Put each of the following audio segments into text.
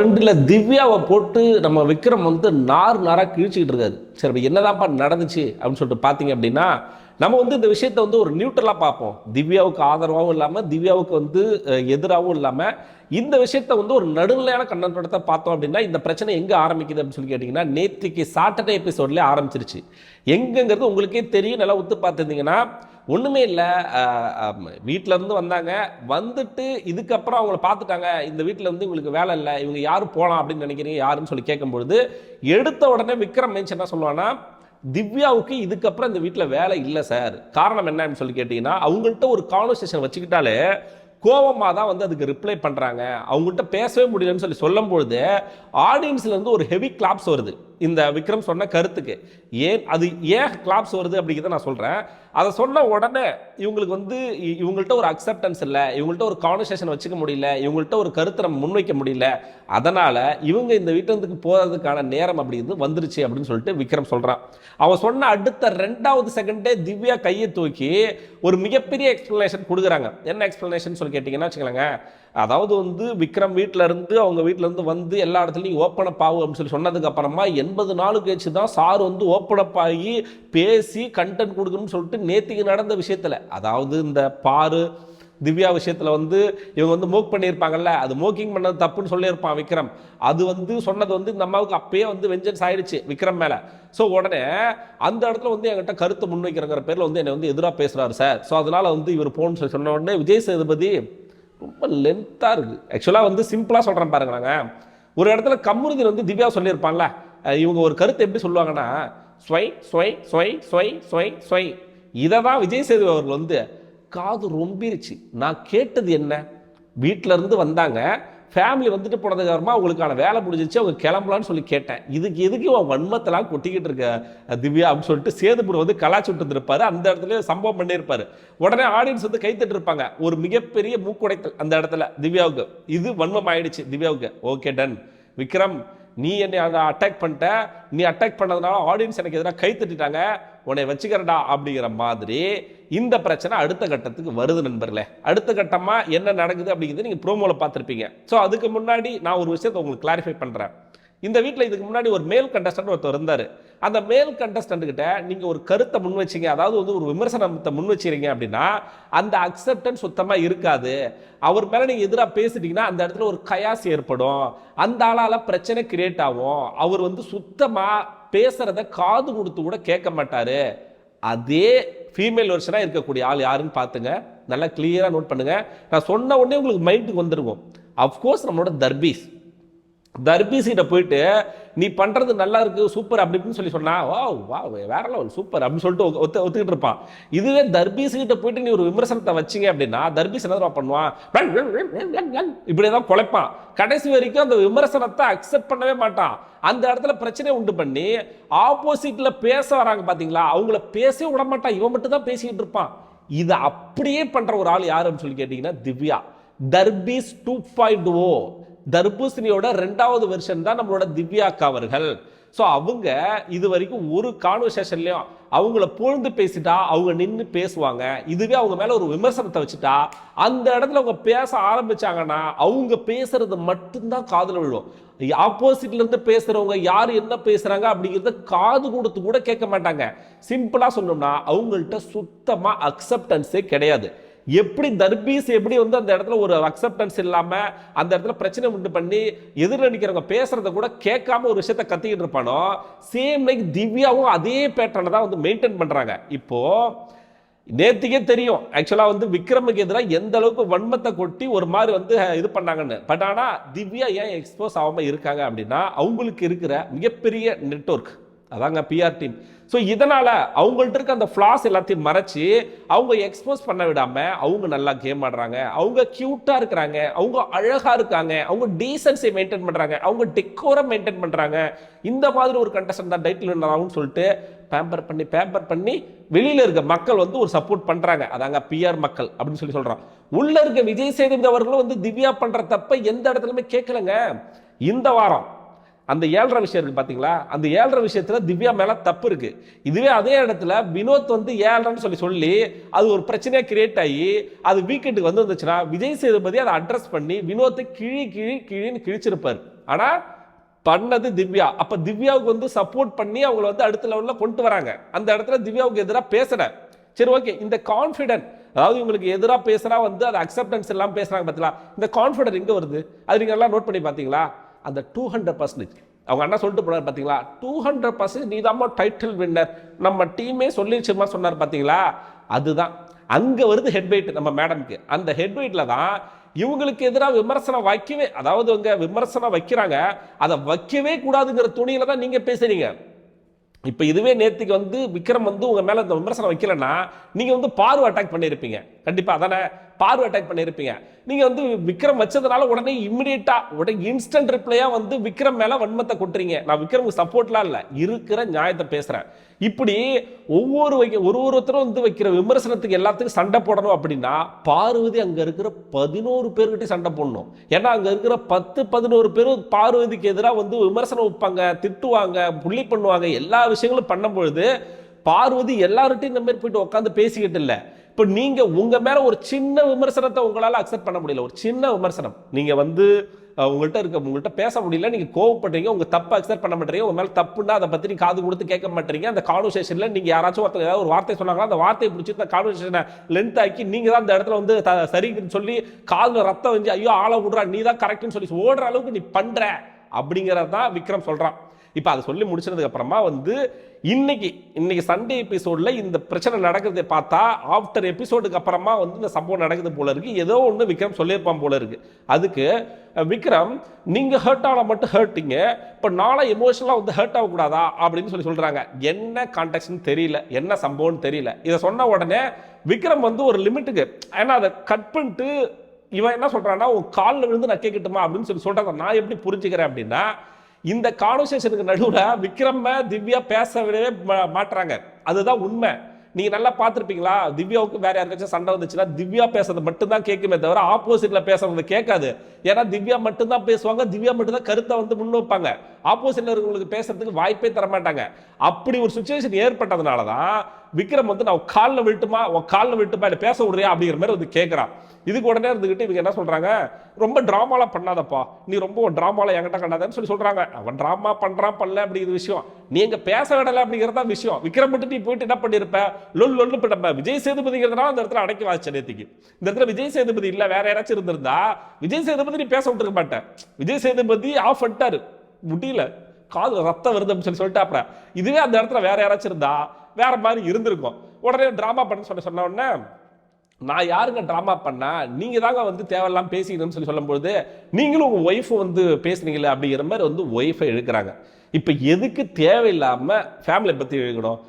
ரெண்டில் திவ்யாவை போட்டு நம்ம விக்ரம் வந்து நார் நாராக கிழிச்சிக்கிட்டு இருக்காரு. சரி இப்போ என்னதான்ப்பா நடந்துச்சு அப்படின்னு சொல்லிட்டு பார்த்தீங்க அப்படின்னா நம்ம வந்து இந்த விஷயத்த வந்து ஒரு நியூட்ரலாக பார்ப்போம். திவ்யாவுக்கு ஆதரவாகவும் இல்லாமல் திவ்யாவுக்கு வந்து எதிராகவும் இல்லாமல் இந்த விஷயத்த வந்து ஒரு நடுநிலையான கண்ணோட்டத்தை பார்த்தோம் அப்படின்னா இந்த பிரச்சனை எங்கே ஆரம்பிக்குது அப்படின்னு சொல்லி கேட்டிங்கன்னா நேற்றுக்கு சாட்டர்டே எபிசோட்லேயே ஆரம்பிச்சிருச்சு. எங்கங்கிறது உங்களுக்கே தெரியும் நல்லா ஒத்து பார்த்துருந்தீங்கன்னா ஒன்றுமே இல்லை. வீட்டிலேருந்து வந்தாங்க. வந்துட்டு இதுக்கப்புறம் அவங்கள பார்த்துட்டாங்க இந்த வீட்டில் வந்து இவங்களுக்கு வேலை இல்லை. இவங்க யார் போகலாம் அப்படின்னு நினைக்கிறீங்க? யாருன்னு சொல்லி கேட்கும்பொழுது எடுத்த உடனே விக்ரம் மேன்ஸ் என்ன சொல்லுவான்னா திவ்யாவுக்கு இதுக்கப்புறம் இந்த வீட்டில் வேலை இல்லை சார். காரணம் என்னன்னு சொல்லி கேட்டிங்கன்னா அவங்கள்ட்ட ஒரு கான்வர்சேஷன் வச்சுக்கிட்டாலே கோவமாக தான் வந்து அதுக்கு ரிப்ளை பண்ணுறாங்க அவங்கள்ட்ட பேசவே முடியலன்னு சொல்லி சொல்லும்பொழுது ஆடியன்ஸ்லேருந்து ஒரு ஹெவி கிளாப்ஸ் வருது. இந்த விக்ரம் சொன்ன கருத்துக்கு. ஏன் அது ஏன் கிளாப்ஸ் வருது அப்படிங்கிறத நான் சொல்கிறேன் அதை சொன்ன உடனே இவங்களுக்கு வந்து இவங்கள்ட்ட ஒரு அக்செப்டன்ஸ் இல்லை. இவங்கள்ட்ட ஒரு கான்வர்சேஷன் வச்சுக்க முடியல. இவங்கள்ட்ட ஒரு கருத்தை நம்ம முன்வைக்க முடியல. அதனால் இவங்க இந்த வீட்டுக்கு போகிறதுக்கான நேரம் அப்படிங்கிறது வந்துருச்சு அப்படின்னு சொல்லிட்டு விக்ரம் சொல்கிறான் அவன் சொன்ன அடுத்த ரெண்டாவது செகண்டே திவ்யா கையை தூக்கி ஒரு மிகப்பெரிய எக்ஸ்ப்ளனேஷன் கொடுக்குறாங்க. என்ன எக்ஸ்ப்ளனேஷன் சொல்லி கேட்டிங்கன்னா வச்சுக்கோங்க அதாவது வந்து விக்ரம் வீட்டில் இருந்து அவங்க வீட்டிலேருந்து இருந்து வந்து எல்லா இடத்துலையும் ஓப்பன் அப் ஆகும் அப்படின்னு சொல்லி சொன்னதுக்கு அப்புறமா எண்பது நாள் கழிச்சு தான் சார் வந்து ஓப்பன் அப் ஆகி பேசி கண்டென்ட் கொடுக்கணும்னு சொல்லிட்டு நேத்திக்கு நடந்த விஷயத்தில் அதாவது இந்த பாரு திவ்யா விஷயத்தில் வந்து இவங்க வந்து மோக் பண்ணியிருப்பாங்கல்ல அது மோக்கிங் பண்ணது தப்புன்னு சொல்லியிருப்பான் விக்ரம். அது வந்து சொன்னது வந்து இந்த அம்மாவுக்கு அப்பயே வந்து வெஞ்சன்ஸ் ஆயிடுச்சு விக்ரம் மேலே. ஸோ உடனே அந்த இடத்துல வந்து என்கிட்ட கருத்தை முன்வைக்கிறங்கிற பேரில் வந்து என்னை வந்து எதிராக பேசுகிறாரு சார். ஸோ அதனால வந்து இவர் போன்னு சொல்லி சொன்ன உடனே விஜய் சேதுபதி ரொம்ப லென்த்தாக இருக்குது ஆக்சுவலாக வந்து சிம்பிளாக சொல்கிறேன் பாருங்க நாங்கள் ஒரு இடத்துல கம்முருதி வந்து திவ்யா சொல்லியிருப்பான்ல இவங்க ஒரு கருத்தை எப்படி சொல்லுவாங்கன்னா ஸ்வை ஸ்வை ஸ்வை ஸ்வை ஸ்வை ஸ்வை. இதை தான் விஜய் சேது அவர்கள் வந்து காது ரொம்பிருச்சு. நான் கேட்டது என்ன? வீட்ல இருந்து வந்தாங்க. ஃபேமிலி வந்துட்டு போனதுக்கு அப்புறமா அவங்களுக்கான வேலை முடிஞ்சிச்சு அவங்க கிளம்பலான்னு சொல்லி கேட்டேன். இதுக்கு எதுக்கு உன் வன்மத்தெல்லாம் கொட்டிக்கிட்டு இருக்க திவ்யா அப்படின்னு சொல்லிட்டு சேதுபுரம் வந்து கலாச்சி விட்டு அந்த இடத்துல சம்பவம் பண்ணியிருப்பாரு. உடனே ஆடியன்ஸ் வந்து கைத்தட்டு இருப்பாங்க. ஒரு மிகப்பெரிய மூக்குடைத்தல் அந்த இடத்துல திவ்யாவுக்கு. இது வன்மம் ஆயிடுச்சு திவ்யாவுக்கு. ஓகே டன் விக்ரம் நீ என்னை அங்கே அட்டாக் பண்ணிட்ட. நீ அட்டாக் பண்ணதுனால ஆடியன்ஸ் எனக்கு எதிராக கை தட்டிட்டாங்க. உன்னை வச்சுக்கிறடா அப்படிங்கிற மாதிரி இந்த பிரச்சனை அடுத்த கட்டத்துக்கு வருது நண்பர்களே. அடுத்த கட்டமாக என்ன நடக்குது அப்படிங்கிறது நீங்கள் ப்ரோமோவில் பார்த்துருப்பீங்க. ஸோ அதுக்கு முன்னாடி நான் ஒரு விஷயத்தை உங்களுக்கு கிளாரிஃபை பண்ணுறேன் இந்த வீட்டில் இதுக்கு முன்னாடி ஒரு மேல் கண்டஸ்டன்ட் ஒருத்தர் இருந்தார். அந்த மேல் கண்டஸ்டன்ட் நீங்கள் ஒரு கருத்தை முன் வச்சிங்க அதாவது வந்து ஒரு விமர்சனத்தை முன் வச்சிருங்க அப்படின்னா அந்த அக்செப்டன்ஸ் சுத்தமாக இருக்காது. அவர் மேலே நீங்கள் எதிராக பேசிட்டீங்கன்னா அந்த இடத்துல ஒரு கயாஸ் ஏற்படும். அந்த ஆளால் பிரச்சனை கிரியேட் ஆகும். அவர் வந்து சுத்தமாக பேசுகிறத காது கொடுத்து கூட கேட்க மாட்டார். அதே ஃபீமேல் வெர்ஷனாக இருக்கக்கூடிய ஆள் யாருன்னு பார்த்துங்க நல்லா கிளியராக நோட் பண்ணுங்கள் நான் சொன்ன உடனே உங்களுக்கு மைண்டுக்கு வந்துருக்கும் அஃப்கோர்ஸ் நம்மளோட தர்பீஸ். தர்பீசிட்ட போயிட்டு நீ பண்ணுறது நல்லா இருக்குது சூப்பர் அப்படி இப்படின்னு சொல்லி சொன்னா வா வா வேற லெவல் சூப்பர் அப்படின்னு சொல்லிட்டு ஒத்து- ஒத்து ஒத்துக்கிட்டு இருப்பான். இதுவே தர்பீஸ் போயிட்டு நீ ஒரு விமர்சனத்தை வச்சீங்க அப்படின்னா தர்பீஸ் என்ன பண்ணுவான்? இப்படி தான் குலைப்பான். கடைசி வரைக்கும் அந்த விமர்சனத்தை அக்செப்ட் பண்ணவே மாட்டான். அந்த இடத்துல பிரச்சனையை உண்டு பண்ணி ஆப்போசிட்ல பேச வராங்க பார்த்தீங்களா அவங்கள பேசவே விட மாட்டான். இவன் மட்டும் தான் பேசிக்கிட்டு இருப்பான். இதை அப்படியே பண்ணுற ஒரு ஆள் யாருன்னு சொல்லி கேட்டிங்கன்னா திவ்யா. தர்பீஸ் டூ பாயிண்ட் ஓ. தர்பூசணியோட ரெண்டாவது வெர்ஷன் தான் நம்மளோட திவ்யா அவர்கள். ஸோ அவங்க இது வரைக்கும் ஒரு கான்வர்சேஷன்லையும் அவங்கள புகழ்ந்து பேசிட்டா அவங்க நின்று பேசுவாங்க. இதுவே அவங்க மேலே ஒரு விமர்சனத்தை வச்சுட்டா அந்த இடத்துல அவங்க பேச ஆரம்பிச்சாங்கன்னா அவங்க பேசுறது மட்டும்தான் காதில் விழுவோம் ஆப்போசிட்லேருந்து பேசுகிறவங்க யார் என்ன பேசுகிறாங்க அப்படிங்கிறத காது கொடுத்து கூட கேட்க மாட்டாங்க. சிம்பிளாக சொல்லணும்னா அவங்கள்ட்ட சுத்தமாக அக்செப்டன்ஸே கிடையாது. எப்படி தர்பீஸ் எப்படி வந்து அந்த இடத்துல ஒரு அக்செப்டன்ஸ் இல்லாமல் அந்த இடத்துல பிரச்சனை உண்டு பண்ணி எதிரில் நிற்கிறவங்க பேசுறத கூட கேட்காம ஒரு விஷயத்த கத்திக்கிட்டு இருப்பானோ? சேம் லைக் திவ்யாவும் அதே பேட்டர்னை தான் வந்து மெயின்டைன் பண்ணுறாங்க இப்போ நேத்திக்கே தெரியும். ஆக்சுவலாக வந்து விக்ரமுக்கு எதிராக எந்த அளவுக்கு வன்மத்தை கொட்டி ஒரு மாதிரி வந்து இது பண்ணாங்கன்னு. பட் ஆனால் திவ்யா ஏன் எக்ஸ்போஸ் ஆகாமல் இருக்காங்க அப்படின்னா அவங்களுக்கு இருக்கிற மிகப்பெரிய நெட்வொர்க் அதாங்க பிஆர் டீம் ஸோ இதனால் அவங்கள்ட்ட இருக்க அந்த ஃப்ளாஸ் எல்லாத்தையும் மறைச்சி அவங்க எக்ஸ்போஸ் பண்ண விடாமல் அவங்க நல்லா கேம் ஆடுறாங்க. அவங்க க்யூட்டாக இருக்கிறாங்க. அவங்க அழகாக இருக்காங்க. அவங்க டீசன்ஸை மெயின்டைன் பண்ணுறாங்க அவங்க டெக்கோரம் மெயின்டைன் பண்ணுறாங்க இந்த மாதிரி ஒரு கண்டஸ்டன் தான் டைட்டில் வின்னர் சொல்லிட்டு பேம்பர் பண்ணி பேம்பர் பண்ணி வெளியில் இருக்க மக்கள் வந்து ஒரு சப்போர்ட் பண்ணுறாங்க அதாங்க பிஆர் மக்கள் அப்படின்னு சொல்லி சொல்கிறோம் உள்ளே இருக்க விஜய் சேதுபதி அவர்களும் வந்து திவ்யா பண்ணுற தப்பை எந்த இடத்துலையுமே கேட்கலங்க. இந்த வாரம் அந்த ஏழரை விஷயம் இருக்கு பார்த்தீங்களா அந்த ஏழரை விஷயத்துல திவ்யா மேல தப்பு இருக்கு. இதுவே அதே இடத்துல வினோத் வந்து ஏழரைன்னு சொல்லி சொல்லி அது ஒரு பிரச்சனையாக கிரியேட் ஆகி அது வீக்கெண்டுக்கு வந்து வந்துச்சுன்னா விஜய் சேதுபதி அதை அட்ரஸ் பண்ணி வினோத்தை கிழி கிழி கிழின்னு கிழிச்சிருப்பார். ஆனால் பண்ணது திவ்யா. அப்போ திவ்யாவுக்கு வந்து சப்போர்ட் பண்ணி அவங்கள வந்து அடுத்த லெவலில் கொண்டு வராங்க. அந்த இடத்துல திவ்யாவுக்கு எதிராக பேசுற சரி ஓகே இந்த கான்ஃபிடென்ட் அதாவது இவங்களுக்கு எதிராக பேசுகிறா வந்து அது அக்செப்டன்ஸ் எல்லாம் பேசுகிறாங்க பார்த்தீங்களா இந்த கான்ஃபிடென்ட் எங்கே வருது? அது நீங்கள் எல்லாம் நோட் பண்ணி பார்த்தீங்களா அந்த டூ ஹண்ட்ரட் பர்சன்டேஜ் அவங்க அண்ணா சொல்லிட்டு போனார் பார்த்தீங்களா டூ ஹண்ட்ரட் பர்சன்ட் நீ டைட்டில் வின்னர் நம்ம டீமே சொல்லிடுச்சுமா சொன்னார் பார்த்தீங்களா அதுதான். அங்கே வருது ஹெட்வெயிட் நம்ம மேடம்க்கு அந்த ஹெட்வெயிட்டில் தான் இவங்களுக்கு எதிராக விமர்சனம் வைக்கவே அதாவது அவங்க விமர்சனம் வைக்கிறாங்க. அதை வைக்கவே கூடாதுங்கிற துணியில் தான் நீங்கள் பேசுறீங்க. இப்போ இதுவே நேத்துக்கு வந்து விக்ரம் வந்து உங்கள் மேலே இந்த விமர்சனம் வைக்கலன்னா நீங்கள் வந்து பார்வை அட்டாக் பண்ணியிருப்பீங்க கண்டிப்பாக அதானே? பார்வை அட்டாக் பண்ணியிருப்பீங்க நீங்கள் வந்து விக்ரம் வச்சதுனால உடனே இம்மிடியட்டாக உடனே இன்ஸ்டன்ட் ரிப்ளையாக வந்து விக்ரம் மேலே வன்மத்தை கொட்டுறீங்க. நான் விக்ரமுக்கு சப்போர்ட்லாம் இல்லை. இருக்கிற நியாயத்தை பேசுகிறேன் இப்படி ஒவ்வொரு வைக்க ஒரு ஒருத்தரும் வந்து வைக்கிற விமர்சனத்துக்கு எல்லாத்துக்கும் சண்டை போடணும் அப்படின்னா பார்வதி அங்கே இருக்கிற பதினோரு பேர்கிட்ட சண்டை போடணும். ஏன்னா அங்கே இருக்கிற பத்து பதினோரு பேரும் பார்வதிக்கு எதிராக வந்து விமர்சனம் வைப்பாங்க திட்டுவாங்க புள்ளி பண்ணுவாங்க எல்லா விஷயங்களும் பண்ணும் பொழுது பார்வதி எல்லார்ட்டையும் இந்த மாதிரி போயிட்டு உட்காந்து பேசிக்கிட்டு இல்லை. இப்போ நீங்கள் உங்கள் மேலே ஒரு சின்ன விமர்சனத்தை உங்களால் அக்செப்ட் பண்ண முடியல. ஒரு சின்ன விமர்சனம். நீங்கள் வந்து உங்கள்கிட்ட இருக்க உங்கள்கிட்ட பேச முடியல நீங்கள் கோவப்படுறீங்க உங்கள் தப்பை அக்செப்ட் பண்ண மாட்டீங்க உங்கள் மேலே தப்புன்னா அதை பற்றி நீங்க காது கொடுத்து கேட்க மாட்டீங்க. அந்த கான்வர்சேஷனில் நீங்கள் யாராச்சும் ஒருத்தர் ஏதாவது ஒரு வார்த்தை சொன்னாங்களா அந்த வார்த்தையை பிடிச்சி அந்த கான்வர்சேஷனை லென்த் ஆக்கி நீங்கள் தான் அந்த இடத்துல வந்து த- சரின்னு சொல்லி காதில் ரத்தம் வந்து ஐயோ ஆளை விடுறா நீ தான் கரெக்டுன்னு சொல்லி ஓடுற அளவுக்கு நீ பண்ணுற அப்படிங்கிறதான் விக்ரம் சொல்கிறான் இப்போ அதை சொல்லி முடிச்சதுக்கு அப்புறமா வந்து இன்னைக்கு இன்னைக்கு சண்டே எபிசோடில் இந்த பிரச்சனை நடக்கிறதை பார்த்தா ஆஃப்டர் எபிசோடுக்கு அப்புறமா வந்து இந்த சம்பவம் நடக்குது போல இருக்கு. ஏதோ ஒன்று விக்ரம் சொல்லியிருப்பான் போல இருக்கு. அதுக்கு விக்ரம் நீங்கள் ஹர்ட் ஆனால் மட்டும் ஹர்ட்டிங்க இப்போ நாளாக எமோஷனலாக வந்து ஹர்ட் ஆகக்கூடாதா? அப்படின்னு சொல்லி சொல்கிறாங்க என்ன கான்டெக்ட்னு தெரியல. என்ன சம்பவம்னு தெரியல. இதை சொன்ன உடனே விக்ரம் வந்து ஒரு லிமிட்டுக்கு ஏன்னா அதை கட் பண்ணிட்டு இவன் என்ன சொல்கிறான்னா உன் காலில் விழுந்து நான் கேட்கட்டுமா அப்படின்னு சொல்லி சொல்கிறாங்க நான் எப்படி புரிஞ்சுக்கிறேன் அப்படின்னா இந்த கான்வர்சேஷனுக்கு நடுவில் விக்ரம திவ்யா பேச மாட்டுறாங்க மா- அதுதான் உண்மை. நீங்கள் நல்லா பார்த்துருப்பீங்களா? திவ்யாவுக்கு வேற யாருக்காச்சும் சண்டை வந்துச்சுன்னா திவ்யா பேசுறது மட்டும்தான் கேட்குமே தவிர ஆப்போசிட்டில் பேசுறது கேட்காது. ஏன்னா திவ்யா மட்டும்தான் பேசுவாங்க திவ்யா மட்டும்தான் கருத்தை வந்து முன் வைப்பாங்க ஆப்போசிட்ல இருக்கிறவங்களுக்கு பேசுறதுக்கு வாய்ப்பே தர மாட்டாங்க அப்படி ஒரு சுச்சுவேஷன் ஏற்பட்டதுனால தான் விக்ரம் வந்து நான் காலில் விட்டுமா உன் காலில் விட்டுமா என்ன பேச விடுறியா? அப்படிங்கிற மாதிரி வந்து கேட்குறான் இதுக்கு உடனே இருந்துக்கிட்டு இவங்க என்ன சொல்கிறாங்க ரொம்ப ட்ராமாலாம் பண்ணாதப்பா. நீ ரொம்ப ட்ராமாலாம் என்கிட்ட கண்டாதன்னு சொல்லி சொல்கிறாங்க அவன் ட்ராமா பண்ணுறான் பண்ணல அப்படிங்கிற விஷயம். நீ எங்க பேச விடலை அப்படிங்கிறது தான் விஷயம். விக்ரம் மட்டும் நீ போயிட்டு என்ன பண்ணிருப்ப? லொல் லொல்லு இப்ப விஜய் சேதுபதிங்கிறதுனால அந்த இடத்துல அடைக்க வாச்சு நேத்திக்கு. இந்த இடத்துல விஜய் சேதுபதி இல்லை வேற யாராச்சும் இருந்திருந்தா விஜய் சேதுபதி நீ பேச விட்டுருக்க மாட்டேன் விஜய் சேதுபதி ஆஃப் பண்ணிட்டாரு. முடியல. காது ரத்தம் வருது அப்படின்னு சொல்லி சொல்லிட்டு அப்புறம் இதுவே அந்த இடத்துல வேற யாராச்சும் இருந்தா வேற மாதிரி இருந்திருக்கும். உடனே டிராமா பண்ண சொல்ல சொன்ன உடனே நான் யாருங்க ட்ராமா பண்ணா? நீங்கள் தாங்க வந்து தேவையில்லாம பேசிக்கணும்னு சொல்லி சொல்லும்போது நீங்களும் உங்கள் ஒய்ஃபை வந்து பேசுனீங்களே அப்படிங்கிற மாதிரி வந்து ஒய்ஃபை இழுக்கிறாங்க. இப்போ எதுக்கு தேவையில்லாமல் ஃபேமிலியை பற்றி இழுக்கணும்?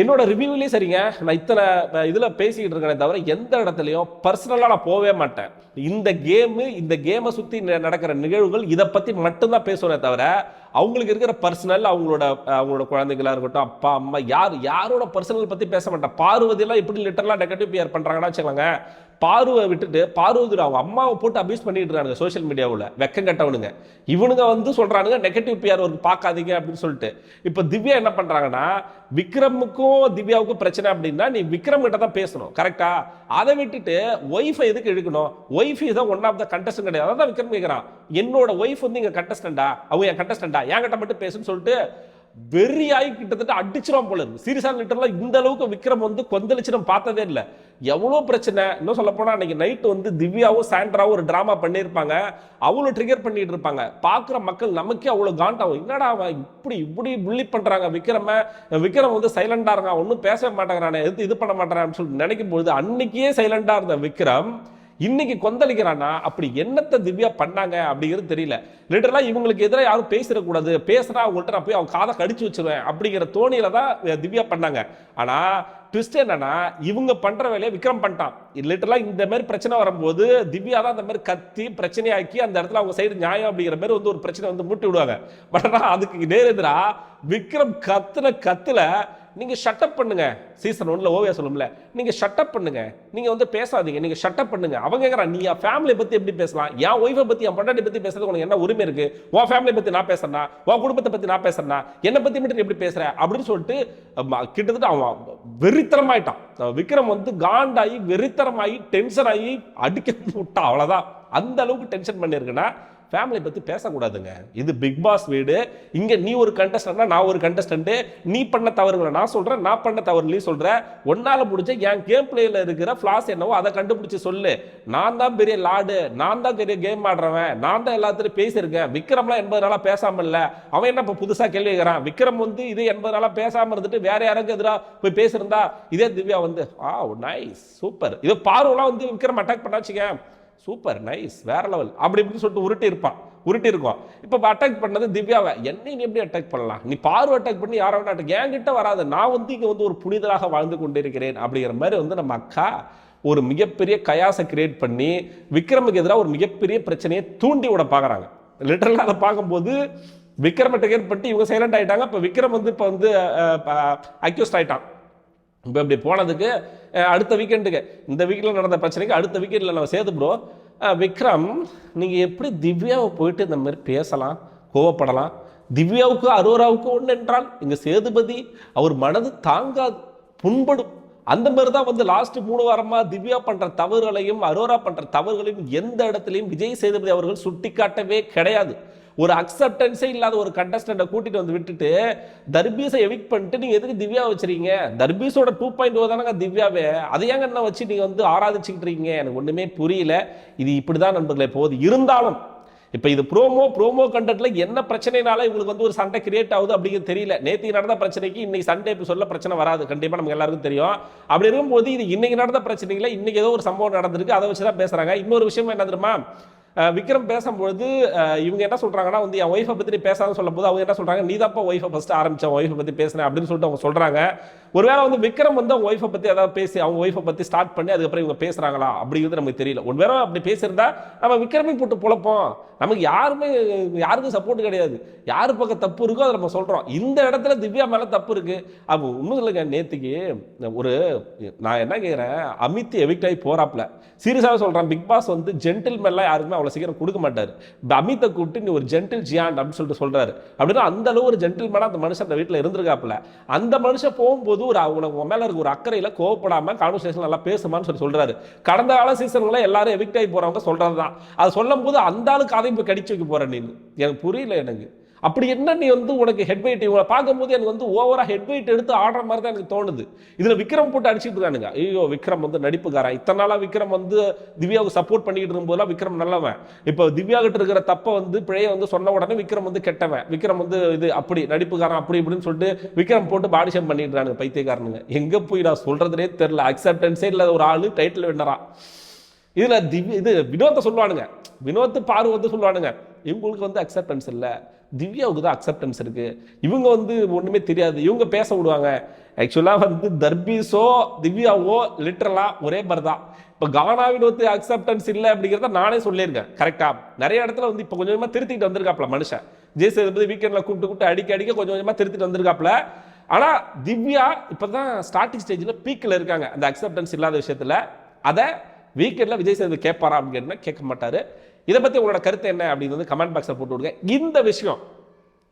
என்னோட ரிவ்யூவிலே சரிங்க. நான் இத்தனை இதில் பேசிக்கிட்டு இருக்கேனே தவிர எந்த இடத்துலையும் பர்சனலாக நான் போகவே மாட்டேன். இந்த கேமு இந்த கேமை சுற்றி நடக்கிற நிகழ்வுகள் இதை பற்றி மட்டும்தான் பேசுவேனே தவிர அவங்களுக்கு இருக்கிற பர்சனல் அவங்களோட அவங்களோட குழந்தைகளாக இருக்கட்டும் அப்பா அம்மா யார் யாரோட பர்சனல் பற்றி பேச மாட்டேன். பார்வதியெல்லாம் எப்படி லிட்டரலாக நெகட்டிவ் பியர் பண்ணுறாங்கன்னா வச்சுக்கோங்க பார்வை விட்டுட்டு பார்வதி அவங்க அம்மாவை போட்டு அபியூஸ் பண்ணிட்டு இருக்காங்க சோஷியல் மீடியாவில் வெக்கம் கட்டவனுங்க. இவனுங்க வந்து சொல்கிறானுங்க நெகட்டிவ் பிஆர் ஒர்க் பார்க்காதீங்க அப்படின்னு சொல்லிட்டு. இப்போ திவ்யா என்ன பண்ணுறாங்கன்னா விக்ரமுக்கும் திவ்யாவுக்கும் பிரச்சனை அப்படின்னா நீ விக்ரம் கிட்ட தான் பேசணும் கரெக்டாக அதை விட்டுட்டு ஒய்ஃபை எதுக்கு இழுக்கணும்? ஒய்ஃபை தான் ஒன் ஆஃப் த கண்டஸ்டன் கிடையாது. அதான் விக்ரம் கேட்குறான் என்னோட ஒய்ஃப் வந்து இங்கே கண்டஸ்டண்டா அவங்க என் கண்டஸ்டண்டா என்கிட்ட மட்டும் பேசுன்னு சொல்லிட்டு வெறியாகி கிட்டத்தட்ட அடிச்சிடும் போல இருக்கு. சீரியஸாக லிட்டரலா இந்த அளவுக்கு விக்ரம் வந்து கொந்தளிச்சு நம்ம பார்த்ததே இல்லை. எவ்வளோ பிரச்சனை? இன்னும் சொல்ல போனால் அன்னைக்கு நைட்டு வந்து திவ்யாவும் சாண்ட்ராவும் ஒரு ட்ராமா பண்ணியிருப்பாங்க. அவ்வளோ ட்ரிகர் பண்ணிட்டு இருப்பாங்க. பார்க்குற மக்கள் நமக்கே அவ்வளோ காண்டாகும் என்னடா அவன் இப்படி இப்படி புள்ளி பண்ணுறாங்க விக்ரம? விக்ரம் வந்து சைலண்டாக இருக்கான். ஒன்றும் பேசவே மாட்டேங்கிறானே. எது இது பண்ண மாட்டேறான்னு சொல்லிட்டு நினைக்கும் பொழுது அன்னைக்கே சைலண்டாக இருந்த விக்ரம் இன்னைக்கு கொந்தளிக்கிறானா அப்படி என்னத்தை திவ்யா பண்ணாங்க அப்படிங்கிறது தெரியல. லிட்டரலாக இவங்களுக்கு எதிராக யாரும் பேசிடக்கூடாது. பேசுனா அவங்கள்ட்ட நான் போய் அவங்க காதை கடிச்சு வச்சிருவேன் அப்படிங்கிற தோணியில தான் திவ்யா பண்ணாங்க. ஆனால் ட்விஸ்ட் என்னன்னா இவங்க பண்ற வேலையை விக்ரம் பண்ணிட்டான். லிட்டரலாக இந்த மாதிரி பிரச்சனை வரும்போது திவ்யா தான் அந்த மாதிரி கத்தி பிரச்சனையாக்கி அந்த இடத்துல அவங்க சைடு நியாயம் அப்படிங்கிற மாதிரி வந்து ஒரு பிரச்சனை வந்து மூட்டி விடுவாங்க. பட் ஆனால் அதுக்கு நேர் விக்ரம் கத்துன கத்துல நீங்கள் ஷட்டப் பண்ணுங்க. சீசன் ஒன்ல ஓவியா சொல்லும்ல. நீங்கள் ஷட்டப் பண்ணுங்க. நீங்கள் வந்து பேசாதீங்க. நீங்கள் ஷட்டப் பண்ணுங்க. அவங்க கேட்குறான் நீ என் ஃபேமிலியை பற்றி எப்படி பேசலாம்? என் ஒய்ஃபை பற்றி என் பொண்டாட்டி பற்றி பேசுறது உனக்கு என்ன உரிமை இருக்கு? உன் ஃபேமிலியை பற்றி நான் பேசுறேன்னா உன் குடும்பத்தை பற்றி நான் பேசுறேன்னா என்னை பற்றி மட்டும் நீ எப்படி பேசுகிற அப்படின்னு சொல்லிட்டு கிட்டத்தட்ட அவன் வெறித்தரமாயிட்டான். விக்ரம் வந்து காண்டாகி வெறித்தரமாகி டென்ஷன் ஆகி அடிக்க விட்டான். அவ்வளோதான் அந்த அளவுக்கு டென்ஷன் பண்ணியிருக்குன்னா ஃபேமிலி பற்றி பேசக்கூடாதுங்க. இது பிக் பாஸ் வீடு. இங்கே நீ ஒரு கண்டஸ்டன்ட்னா நான் ஒரு கண்டஸ்டன்ட்டு நீ பண்ண தவறுகளை நான் சொல்கிறேன் நான் பண்ண தவறு நீ சொல்கிற ஒன்னால் முடிஞ்ச என் கேம் பிளேயில் இருக்கிற ஃப்ளாஸ் என்னவோ அதை கண்டுபிடிச்சி சொல்லு. நான் தான் பெரிய லாடு நான் தான் பெரிய கேம் ஆடுறவன் நான் தான் எல்லாத்துலையும் பேசியிருக்கேன். விக்ரம்லாம் எண்பது நாளாக பேசாமல் இல்லை. அவன் என்ன இப்போ புதுசாக கேள்வி கேட்குறான் விக்ரம் வந்து இது எண்பது நாளாக பேசாமல் இருந்துட்டு வேற யாருக்கும் எதிராக போய் பேசியிருந்தா? இதே திவ்யா வந்து ஆ நைஸ் சூப்பர் இதோ பார்வலாம் வந்து விக்ரம் அட்டாக் பண்ணா சூப்பர் நைஸ் வேற லெவல் அப்படி இப்படின்னு சொல்லிட்டு உருட்டி இருப்பான். உருட்டி இருக்கும். இப்போ அட்டாக் பண்ணது திவ்யாவை. என்னை நீ எப்படி அட்டாக் பண்ணலாம்? நீ பார்வை அட்டாக் பண்ணி யாரை வேணா attack- என்கிட்ட வராது. நான் வந்து இங்கே வந்து ஒரு புனிதராக வாழ்ந்து கொண்டிருக்கிறேன் அப்படிங்கிற மாதிரி வந்து நம்ம அக்கா ஒரு மிகப்பெரிய கயாசை கிரியேட் பண்ணி விக்ரமுக்கு எதிராக ஒரு மிகப்பெரிய பிரச்சனையை தூண்டி விட பார்க்குறாங்க லிட்டரலாக அதை பார்க்கும்போது விக்ரமை டிகேட் பண்ணி இவங்க சைலண்ட் ஆகிட்டாங்க இப்போ விக்ரம் வந்து இப்போ வந்து அக்யூஸ்ட் ஆயிட்டான். இப்போ இப்படி போனதுக்கு அடுத்த வீக்கெண்டுக்கு இந்த வீக்கில் நடந்த பிரச்சனைக்கு அடுத்த வீக்கெண்டில் நம்ம சேர்த்துப்படுவோம் விக்ரம் நீங்கள் எப்படி திவ்யாவை போயிட்டு இந்த மாதிரி பேசலாம் கோவப்படலாம்? திவ்யாவுக்கு அரோராவுக்கு ஒன்று என்றால் இங்கே சேதுபதி அவர் மனது தாங்காது புண்படும். அந்த மாதிரி தான் வந்து லாஸ்ட் மூணு வாரமாக திவ்யா பண்ணுற தவறுகளையும் அரோரா பண்ணுற தவறுகளையும் எந்த இடத்துலையும் விஜய் சேதுபதி அவர்கள் சுட்டிக்காட்டவே கிடையாது. ஒரு அக்செப்டன்ஸே இல்லாத ஒரு கண்டஸ்டண்ட்டை கூட்டிட்டு வந்து விட்டுட்டு தர்பீஸை எவிக் பண்ணிட்டு நீங்க எதுக்கு திவ்யா வச்சிருக்கீங்க? தர்பீஸோட டூ பாயிண்ட் ஓ தானங்க திவ்யாவே? அதை ஏங்க என்ன வச்சு நீங்க வந்து ஆராதிச்சுக்கிட்டு இருக்கீங்க? எனக்கு ஒண்ணுமே புரியல. இது இப்படிதான் நண்பர்களே போகுது. இருந்தாலும் இப்போ இது ப்ரோமோ ப்ரோமோ கண்டென்ட்ல என்ன பிரச்சனைனால இவங்களுக்கு வந்து ஒரு சண்டை கிரியேட் ஆகுது அப்படிங்கிறது தெரியல. நேற்று நடந்த பிரச்சனைக்கு இன்னைக்கு சண்டே இப்போ சொல்ல பிரச்சனை வராது. கண்டிப்பாக நமக்கு எல்லாருக்கும் தெரியும். அப்படி இருக்கும்போது இது இன்னைக்கு நடந்த பிரச்சனைகளை இன்னைக்கு ஏதோ ஒரு சம்பவம் நடந்திருக்கு. அதை வச்சு தான் பேசுகிறாங்க இன்னொரு விஷயம் என்ன தெரியுமா? விக்ரம் பேசும்பொழுது இவங்க என்ன சொல்கிறாங்கன்னா வந்து என் ஒய்ஃபை பற்றி நீ பேசாத சொல்லும்போது அவங்க என்ன சொல்கிறாங்க நீ தான்ப்பா ஒய்ஃபை ஃபஸ்ட்டு ஆரம்பித்தேன் ஒய்ஃபை பற்றி பேசுனேன் அப்படின்னு சொல்லிட்டு அவங்க சொல்கிறாங்க ஒருவேளை வந்து விக்ரம் வந்து அவங்க ஒய்ஃபை பற்றி ஏதாவது பேசி அவங்க ஒய்ஃபை பற்றி ஸ்டார்ட் பண்ணி அதுக்கப்புறம் இவங்க பேசுகிறாங்களா அப்படிங்கிறது நமக்கு தெரியல. ஒருவேளை அப்படி பேசியிருந்தா நம்ம விக்ரமே போட்டு புழப்போம். நமக்கு யாருமே யாருக்கும் சப்போர்ட் கிடையாது. யார் பக்கம் தப்பு இருக்கோ அதை நம்ம சொல்கிறோம் இந்த இடத்துல திவ்யா மேலே தப்பு இருக்குது அப்போ ஒன்றும் இல்லைங்க நேற்றுக்கு ஒரு நான் என்ன கேட்குறேன் அமித் எவிக்ட் ஆகி போறாப்ல சீரியஸாக சொல்கிறேன் பிக் பாஸ் வந்து ஜென்டில்மேன்லாம் யாருக்குமே அவ்வளோ சீக்கிரம் கொடுக்க மாட்டார். அமித்தை கூப்பிட்டு நீ ஒரு ஜென்டில் ஜியாண்ட் அப்படின்னு சொல்லிட்டு சொல்கிறாரு அப்படின்னா அந்த அளவு ஒரு ஜென்டில்மேனாக அந்த மனுஷன் அந்த வீட்டில் இருந்திருக்காப்புல. அந்த மனுஷன் போகும்போது ஒரு உனக்கு உன் மேல இருக்க ஒரு அக்கறையில கோவப்படாம கான்வர்சேஷன் நல்லா பேசுமான்னு சொல்லி சொல்றாரு. கடந்த கால சீசன்களை எல்லாரும் எவிக்ட் ஆகி போறவங்க சொல்றது தான் அது சொல்லும் போது அந்த ஆளுக்கு அதையும் இப்போ கடிச்சு வைக்க போகிறேன் நீ எனக்கு புரியல எனக்கு. அப்படி என்ன நீ வந்து உனக்கு ஹெட் இவங்களை பார்க்கும்போது எனக்கு வந்து ஓவராக ஹெட் எடுத்து ஆடுற மாதிரி தான் எனக்கு தோணுது. இதில் விக்ரம் போட்டு அடிச்சுட்டு இருக்கானுங்க. ஐயோ விக்ரம் வந்து நடிப்புக்காரன். இத்தனை நாளாக விக்ரம் வந்து திவ்யாவுக்கு சப்போர்ட் பண்ணிக்கிட்டு இருக்கும்போதெல்லாம் விக்ரம் நல்லவன். இப்போ திவ்யா கிட்ட இருக்கிற தப்பை வந்து பிழையை வந்து சொன்ன உடனே விக்ரம் வந்து கெட்டவன். விக்ரம் வந்து இது அப்படி நடிப்புக்காரன் அப்படி இப்படின்னு சொல்லிட்டு விக்ரம் போட்டு பாடி ஷேம் பண்ணிடுறானுங்க பைத்தியக்காரனுங்க. எங்கே போய் நான் சொல்கிறதுனே தெரில அக்செப்டன்ஸே இல்லாத ஒரு ஆள் டைட்டில் வின்னரா இதில் திவ்ய இது வினோத்தை சொல்லுவானுங்க. வினோத்து பார்வை வந்து சொல்லுவானுங்க. இவங்களுக்கு வந்து அக்செப்டன்ஸ் இல்லை. திவ்யாவுக்கு தான் அக்செப்டன்ஸ் இருக்குது இவங்க வந்து ஒன்றுமே தெரியாது. இவங்க பேச விடுவாங்க. ஆக்சுவலாக வந்து தர்பீஸோ திவ்யாவோ லிட்ரலாக ஒரே மாதிரி தான் இப்போ கானாவின் வந்து அக்செப்டன்ஸ் இல்லை அப்படிங்கிறத நானே சொல்லியிருக்கேன். கரெக்டாக நிறைய இடத்துல வந்து இப்போ கொஞ்சம் கொஞ்சமா திருத்திட்டு வந்திருக்காப்ல மனுஷன். ஜெய் சேதுபதி வீக்கெண்டில் கூப்பிட்டு கூப்பிட்டு அடிக்க அடிக்க கொஞ்சம் கொஞ்சமாக திருத்திட்டு வந்திருக்காப்ல ஆனால் திவ்யா இப்போ தான் ஸ்டார்டிங் ஸ்டேஜில் பீக்கில் இருக்காங்க. அந்த அக்செப்டன்ஸ் இல்லாத விஷயத்தில். அதை வீக்கெண்டில் விஜய் சேதுபதி கேட்பாரா அப்படின்னு கேட்க மாட்டார். இதை பற்றி உங்களோட கருத்து என்ன அப்படின்னு வந்து கமெண்ட் பாக்ஸில் போட்டு விடுங்க. இந்த விஷயம்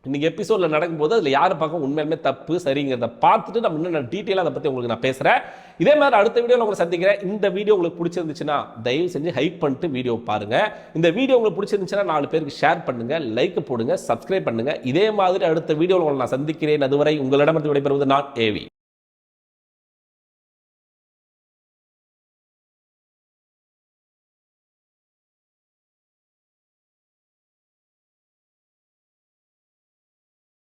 இன்னைக்கு எபிசோடில் நடக்கும்போது அதில் யார் பக்கம் உண்மையுமே தப்பு சரிங்கிறத பார்த்துட்டு நம்ம இன்னும் டீட்டெயிலாக அதை பற்றி உங்களுக்கு நான் பேசுகிறேன் இதே மாதிரி அடுத்த வீடியோவில் உங்களை சந்திக்கிறேன். இந்த வீடியோ உங்களுக்கு பிடிச்சிருந்துச்சுன்னா தயவு செஞ்சு ஹைப் பண்ணிட்டு வீடியோ பாருங்கள் இந்த வீடியோ உங்களுக்கு பிடிச்சிருந்துச்சுன்னா நாலு பேருக்கு ஷேர் பண்ணுங்கள் லைக் போடுங்க சப்ஸ்கிரைப் பண்ணுங்க. இதே மாதிரி அடுத்த வீடியோவில் உங்களை நான் சந்திக்கிறேன். அதுவரை உங்களிடமிருந்து விடைபெறுவது நான் ஏவி